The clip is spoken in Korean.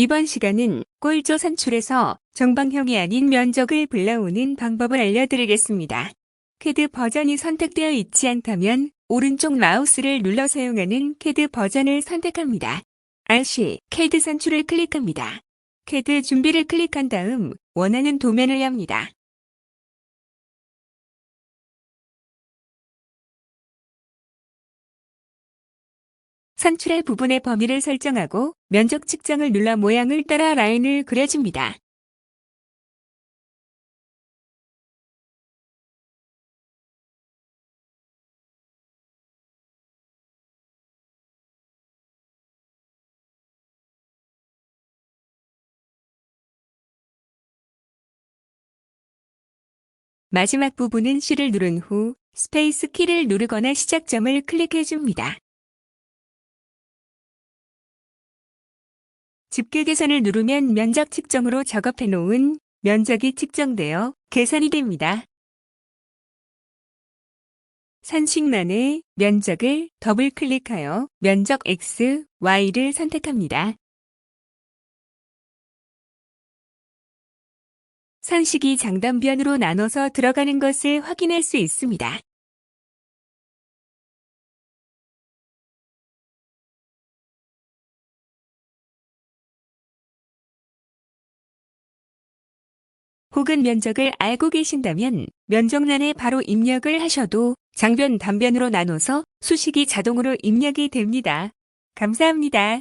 이번 시간은 꼴조 산출에서 정방형이 아닌 면적을 불러오는 방법을 알려드리겠습니다. 캐드 버전이 선택되어 있지 않다면 오른쪽 마우스를 눌러 사용하는 캐드 버전을 선택합니다. RC, 캐드 산출을 클릭합니다. 캐드 준비를 클릭한 다음 원하는 도면을 엽니다. 산출할 부분의 범위를 설정하고 면적 측정을 눌러 모양을 따라 라인을 그려줍니다. 마지막 부분은 C를 누른 후 스페이스 키를 누르거나 시작점을 클릭해 줍니다. 집계 계산을 누르면 면적 측정으로 작업해 놓은 면적이 측정되어 계산이 됩니다. 산식란에 면적을 더블 클릭하여 면적 X, Y를 선택합니다. 산식이 장단변으로 나눠서 들어가는 것을 확인할 수 있습니다. 혹은 면적을 알고 계신다면 면적란에 바로 입력을 하셔도 장변, 단변으로 나눠서 수식이 자동으로 입력이 됩니다. 감사합니다.